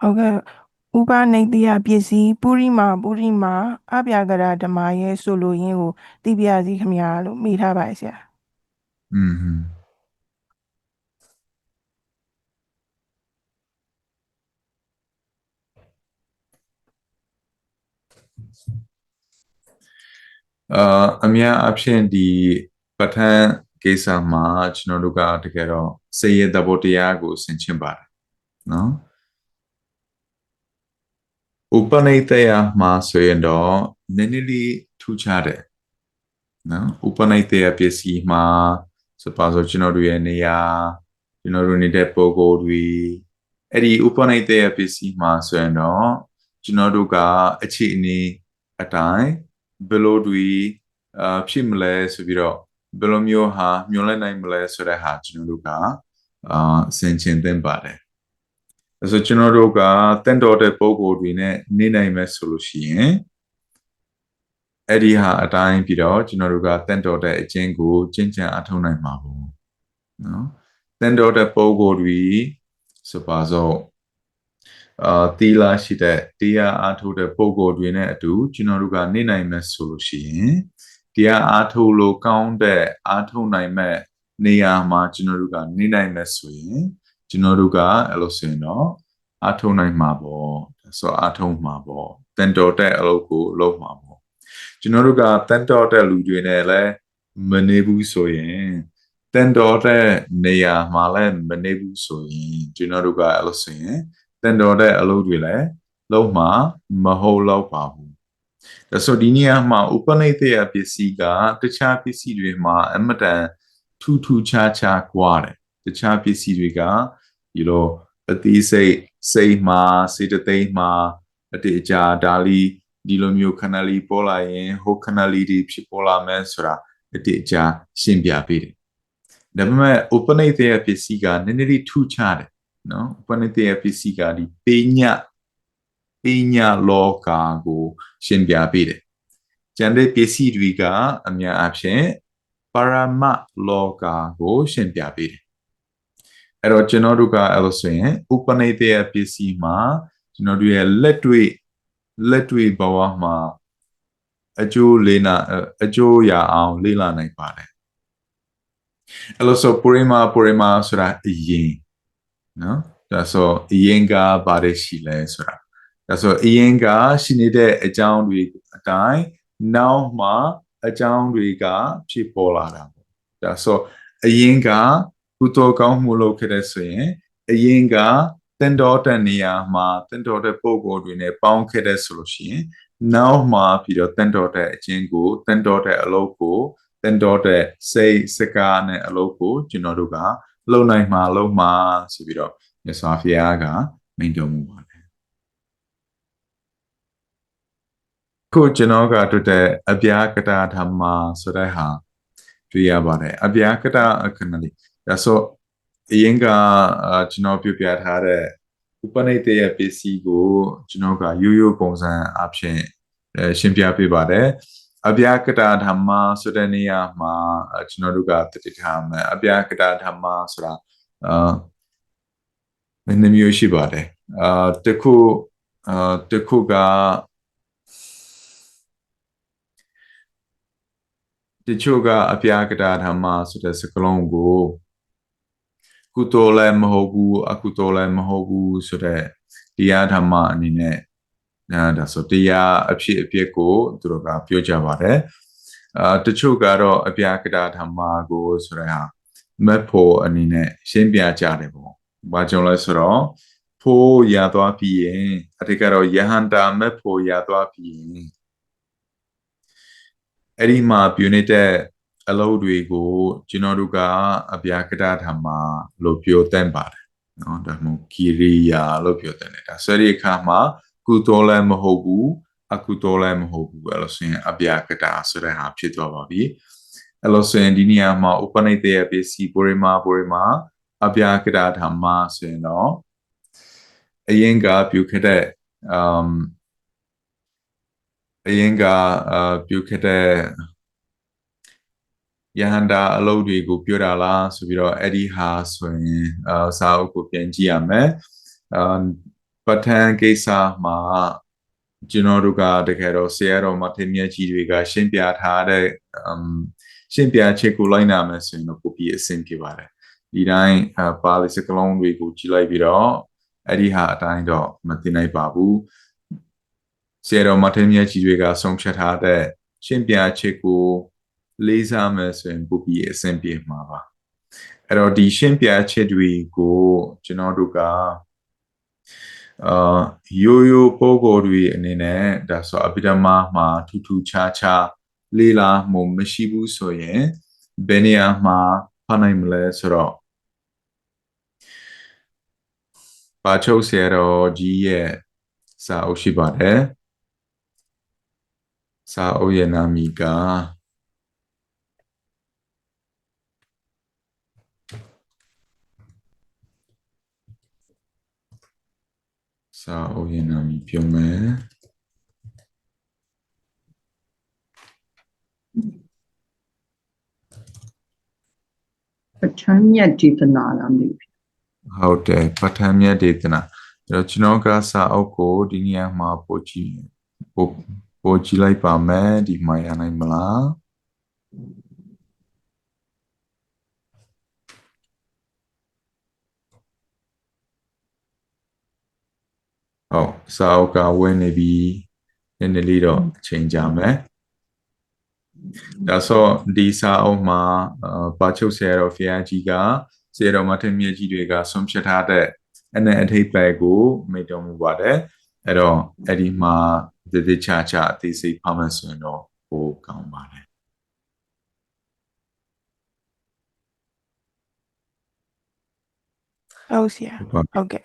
ဟုတ်ကဲ့ဥပနိတ္တိယပစ္စည်းပုရိမာပုရိမာအပြာကရာဓမ္မရဲ့ဆိုလိုရင်းကိုသိပြရစီခင်ဗျာလို့မိထားပါတယ်ဆရာอืมအာအများအဖြစ်ဒီပဋ္ဌာန်းကိစ္စမှာကျွန်တော်တို့ကတကယ်တော့စေရသဘောတရားကိုဆင်ခြင်ပါတယ်နော် ဥပနိတယမှာဆိုရင်တော့နည်းနည်းလေးထူးခြားတယ်နော်ဥပနိတယပစ္စည်းမှာဆိုပါဆိုကျွန်တော်တို့ရဲ့နေရာကျွန်တော်တို့နေတဲ့ပုံကိုယ်တွေအဲ့ဒီဥပနိတယပစ္စည်းမှာဆိုရင်တော့ကျွန်တော်တို့ကအခြေအနေအတိုင်းဘယ်လိုတွေအာဖြစ်မလဲဆိုပြီးတော့ဘယ်လိုမျိုးဟာမျောလဲနိုင်မလဲဆိုတဲ့ဟာကျွန်တော်တို့ကအာဆင်ခြင်သင့်ပါတယ်အဲ ဆိုကျွန်တော်တို့ကတင့်တော်တဲ့ပုံကိုယ်တွေနဲ့နေနိုင်မယ်ဆိုလို့ရှိရင်အဲ့ဒီဟာအတိုင်းပြီးတော့ကျွန်တော်တို့ကတင့်တော်တဲ့အကျင့်ကိုကျင့်ကြံအထောက်နိုင်မှာပေါ့နော်တင့်တော်တဲ့ပုံကိုယ်တွေဆိုပါစို့အာတီလာရှိတဲ့တရားအားထုတ်တဲ့ပုံကိုယ်တွေနဲ့အတူကျွန်တော်တို့ကနေနိုင်မယ်ဆိုလို့ရှိရင်တရားအားထုတ်လို့ကောင်းတဲ့အားထုတ်နိုင်မဲ့နေရာမှာကျွန်တော်တို့ကနေနိုင်မယ်ဆိုရင် ကျွန်တော်တို့ကအဲ့လိုဆိုရင်တော့အားထုတ်နိုင်မှာပေါ့ဆိုတော့အားထုတ်မှာပေါ့တန်တော်တဲ့အလုပ်ကိုလုပ်မှာပေါ့ကျွန်တော်တို့ကတန်တော်တဲ့လူတွေနဲ့လည်းမနေဘူးဆိုရင်တန်တော်တဲ့နေရာမှာလည်းမနေဘူးဆိုရင်ကျွန်တော်တို့ကအဲ့လိုဆိုရင်တန်တော်တဲ့အလုပ်တွေလည်းလုံးမှာမဟုတ်တော့ပါဘူးဒါဆိုဒီနေရာမှာဥပနိသေယပစ္စည်းကတခြားပစ္စည်းတွေမှာအမတန်ထူးထူးခြားခြားကွာတယ် တခြားပစ္စည်းတွေကဒီလိုအတိစိတ်စိတ်မှာစေတသိက်မှာအတေအကြာဒါလီဒီလိုမျိုးခဏလီပေါ်လာရင်ဟိုခဏလီဒီဖြစ်ပေါ်လာမယ်ဆိုတာအတေအကြာရှင်းပြပေးတယ်ဒါပေမဲ့ open တဲ့ပစ္စည်းကနည်းနည်းလေးထူးခြားတယ်နော် open တဲ့ပစ္စည်းကဒီပညာပညာလောကကို ရှင်းပြပေးတယ်ကျန်တဲ့ပစ္စည်းတွေကအများအပြားပရမလောကကို ရှင်းပြပေးတယ် အဲ့တော့ကျွန်တော်တို့ကအဲ့လိုဆိုရင်ဥပနိတေယပစ္စည်းမှာကျွန်တော်တို့ရဲ့လက်တွေ့လက်တွေ့ဘဝမှာအကျိုးလေးနာအကျိုးရအောင်လေ့လာနိုင်ပါတယ်အဲ့လိုဆိုပရိမာပရိမာဆိုတာအရင်နော်ဒါဆိုအရင်ကပါတယ်ရှိလဲဆိုတာဒါဆိုအရင်ကရှိနေတဲ့အကြောင်းတွေအတိုင်းနောက်မှအကြောင်းတွေကဖြစ်ပေါ်လာတာပေါ့ဒါဆိုအရင်က ကုသိုလ်ကောင်းမှုလုပ်ခဲ့တဲ့ဆိုရင်အရင်ကတန်တော်တဲ့နေရာမှာတန်တော်တဲ့ပုံကိုယ်တွေနဲ့ပေါင်းခဲ့တဲ့ဆိုလို့ရှိရင်နောက်မှပြီးတော့တန်တော်တဲ့အချင်းကိုတန်တော်တဲ့အလုပ်ကိုတန်တော်တဲ့စိတ်စကားနဲ့အလုပ်ကိုကျွန်တော်တို့ကလုံနိုင်မှာလုံမှာဆိုပြီးတော့မြတ်စွာဘုရားကမိန့်တော်မူပါတယ်ခုကျွန်တော်ကတွေ့တဲ့အပြာကတာဓမ္မဆိုတဲ့ဟာတွေ့ရပါတယ်အပြာကတာအခဏလေး ဒါဆိုအရင်ကကျွန်တော်ပြပြထားတဲ့ဥပနိတေယပစ္စည်းကိုကျွန်တော်ကရိုးရိုးပုံစံအဖြစ်ရှင်းပြပေးပါတယ်အပြာကတာဓမ္မဆိုတဲ့နေရာမှာကျွန်တော်တို့ကတတိထားမယ်အပြာကတာဓမ္မဆိုတာအာနည်းမျိုးရှိပါတယ်အာတခုအာတခုကတချို့ကအပြာကတာဓမ္မဆိုတဲ့စကားလုံးကို ကုသိုလ်လည်းမဟုတ်ဘူးအကုသိုလ်လည်းမဟုတ်ဘူးဆိုတဲ့တရားဓမ္မအနေနဲ့အဲဒါဆိုတရားအဖြစ်အပျက်ကိုသူတို့ကပြောကြပါတယ်အာတချို့ကတော့အပြာကတာဓမ္မကိုဆိုတဲ့ဟာမက်ဖို့အနေနဲ့ရှင်းပြကြတယ်ပေါ့။ဘာကြောင့်လဲဆိုတော့ဖို့ရသွားပြီးရင်အတိကတော့ယဟန္တာမက်ဖို့ရသွားပြီးရင်အဲ့ဒီမှာပြုနေတဲ့ အလုပ်တွေကိုကျွန်တော်တို့ကအပြာကတာဓမ္မလို့ပြောတတ်ပါတယ်နော်ဒါမှမဟုတ်ကိရိယာလို့ပြောတတ်တယ်ဒါဆိုဒီအခါမှာကုသိုလ်လည်းမဟုတ်ဘူးအကုသိုလ်လည်းမဟုတ်ဘူးအဲ့လိုဆိုရင်အပြာကတာဆိုတဲ့ဟာဖြစ်သွားပါပြီအဲ့လိုဆိုရင်ဒီနေရာမှာဥပနိတေယပစ္စည်းပရိမာပရိမာအပြာကတာဓမ္မဆိုရင်တော့အရင်ကပြုခဲ့တဲ့ um အရင်ကပြုခဲ့တဲ့ ယဟန္တာအလုပ်တွေကိုပြောတာလားဆိုပြီးတော့အဲ့ဒီဟာဆိုရင်အာစာအုပ်ကိုပြန်ကြည့်ရမယ်အာပပဋ္ဌာန်းကိစ္စမှာကျွန်တော်တို့ကတကယ်တော့ဆရာတော်မထေရမြတ်ကြီးတွေက ရှင်းပြထားတဲ့အမ်ရှင်းပြချက်ကိုလိုက်နာမယ်ဆိုရင်တော့ပိုပြီးအဆင်ပြေပါတယ်ဒီတိုင်းအပါဠိစကားလုံးတွေကိုကြည့်လိုက်ပြီးတော့အဲ့ဒီဟာအတိုင်းတော့မသိနိုင်ပါဘူးဆရာတော်မထေရမြတ်ကြီးတွေကဆုံးဖြတ်ထားတဲ့ရှင်းပြချက်ကို လေးစားမယ်ဆိုရင်ပိုပြီးအဆင်ပြေမှာပါအဲ့တော့ဒီရှင်းပြချက်တွေကိုကျွန်တော်တို့ကအာရိုးရိုးပိုးကိုယ်တွေအနေနဲ့ဒါဆိုအပိဓမ္မာမှာထူးထူးခြားခြားလေးလာမှုမရှိဘူးဆိုရင်ဘယ်နေရာမှာဖတ်နိုင်မလဲဆိုတော့ပါချုပ်ဆရာတော်ကြီးရဲ့စာအုပ်ရှိပါတယ်စာအုပ်ရဲ့နာမည်က စာအုပ်ရဲ့နာမည်ပြောမယ်ပဋ္ဌာန်းမြတ်ဒေသနာလားမသိဘူးဟုတ်တယ်ပဋ္ဌာန်းမြတ်ဒေသနာအဲ့တော့ကျွန်တော်ကစာအုပ်ကိုဒီနေရာမှာပို့ကြည့်ပို့ပို့ကြည့်လိုက်ပါမယ်ဒီမှာရနိုင်မလား ဟုတ်စာအုပ်ကဝင်နေပြီနည်းနည်းလေးတော့အချိန်ကြာမယ်ဒါဆိုဒီစာအုပ်မှာအာပါချုပ်ဆရာတော်ဖျားကြီးကဆရာတော်မထင်မြတ်ကြီးတွေကဆုံးဖြတ်ထားတဲ့အနဲ့အထိပ္ပယ်ကိုမေ့တော်မူပါတယ်အဲ့တော့အဲ့ဒီမှာတည်တည်ချာချာအသေးစိတ်ဖတ်မှဆိုရင်တော့ဟိုကောင်းပါတယ်ဟုတ်ဆရာဟုတ်ပါဟုတ်ကဲ့